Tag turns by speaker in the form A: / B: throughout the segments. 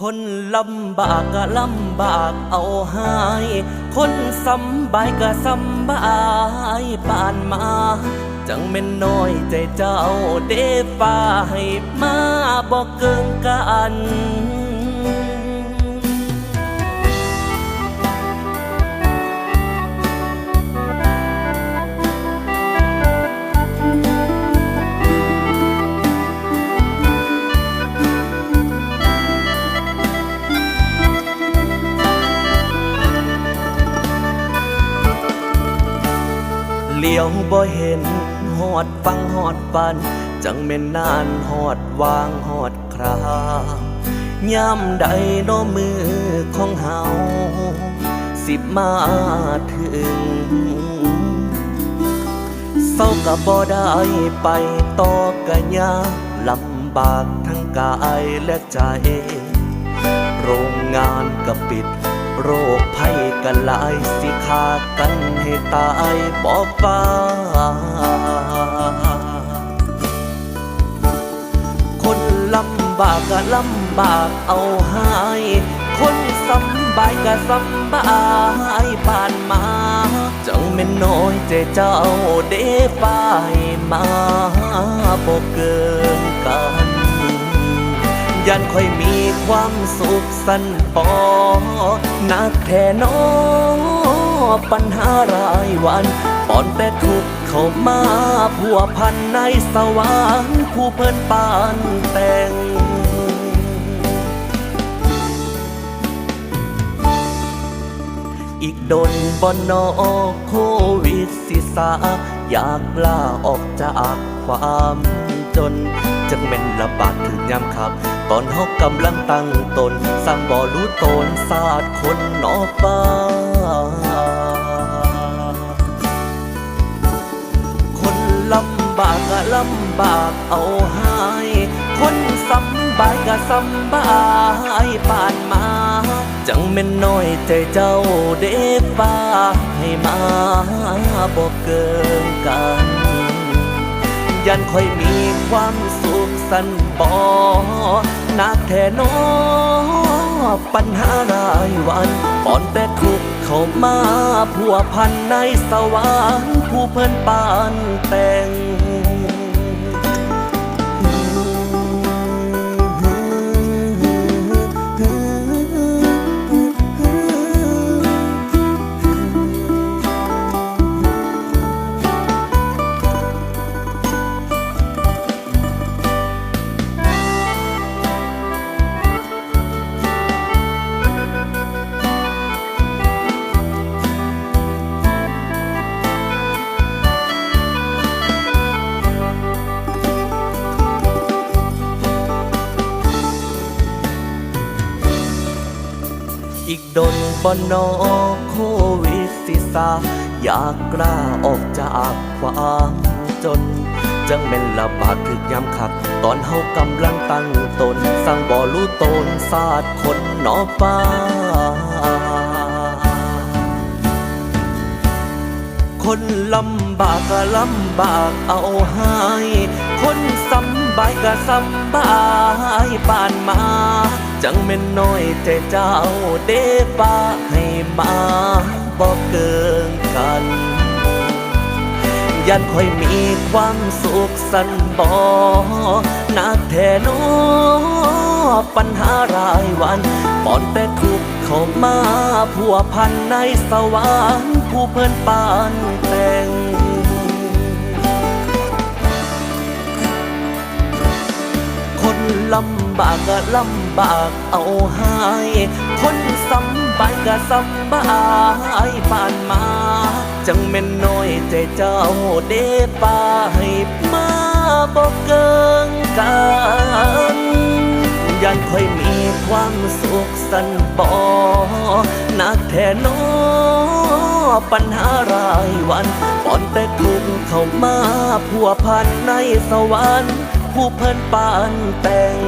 A: คนลำบากก็ลำบากเอาหาย คนสำบายก็สำบายปานมา จังเม่นน้อยใจเจ้าเดฟ้าให้มาบอกเกินกัน เดียวบ่เห็นหอดฟังหอดปัน จังเม่นนานหอดวางหอดครายามใดโนมือของเฮาสิบมาถึงเศร้ากับบ่ได้ไปต่อกะยาลำบากทั้งกายและใจ โรงงานก็ปิด โรคภัยก็หลายสิขากันให้ตายบ่ฟ้า คนลำบากก็ลำบากเอาหาย คนสำบายก็สำบายปานมาจังเม่นน้อยใจเจ้าเดฟ้ายมาบ่เกินกัน ยันค่อยมีความสุขสันปอนักแท่น้อปัญหารายวันปอนแต่ทุกเข้ามาพัวพันในสวรรค์ผู้เพิ่นปานแต่งอีกดนบนนอโควิดสิสา อยากลาออกจากความจนจังเม็นระบาดถึงยามขับ ตอนเฮากำลังตั้งตน สร้างบ่อรู้ตนศาสตร์คนนอกฟ้าคนลำบากก็ลำบากเอาหาย คนสำบายก็สำบายปานมา จังเม่นน้อยใจเจ้าเดฟ้าให้มาบอกเกินกัน ยันค่อยมีความสุข สันบอนักแท่นอปัญหารายวันปอนแต่ทุกเข้ามาผัวพันในสวรรค์ผู้เพิ่นปานแต่ง ดนบนนอโควิดสิสาอยากกล้าออกจากความจน จังเป็นระบาดถึกยามขัก ตอนเฮากำลังตั้งตน สร้างบ่อรู้ตนศาสตร์คนนอฟ้าคนลำบากก็ลำบากเอาหายคนสำ บายก็สำบายปานมา จังเม่นน้อยใจเจ้าเดฟ้าให้มาบอกเกินกันยันค่อยมีความสุขสันบอนักแทน้อปัญหารายวันปอนแต่ทุกเข้ามาพัวพันในสวรรค์ผู้เพิ่นปานแต่ง ลำบากก็ลำบากเอาหายคนสำบายก็สำบายปานมา จังเม่นน้อยใจเจ้าเดฟ้าให้มาบอกเกินกันยันค่อยมีความสุขสันบอนักแท่น้อปัญหารายวันปอนแต่ทุกข์เข้ามาพัวพันในสวรรค์ ผู้เพิ่นปานแต่ง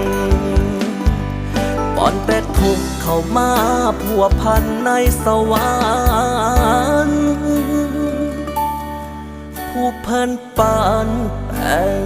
A: ปอนแต่ทุกเข้ามาผัวพันในสวรรค์ผู้เพิ่นปานแต่ง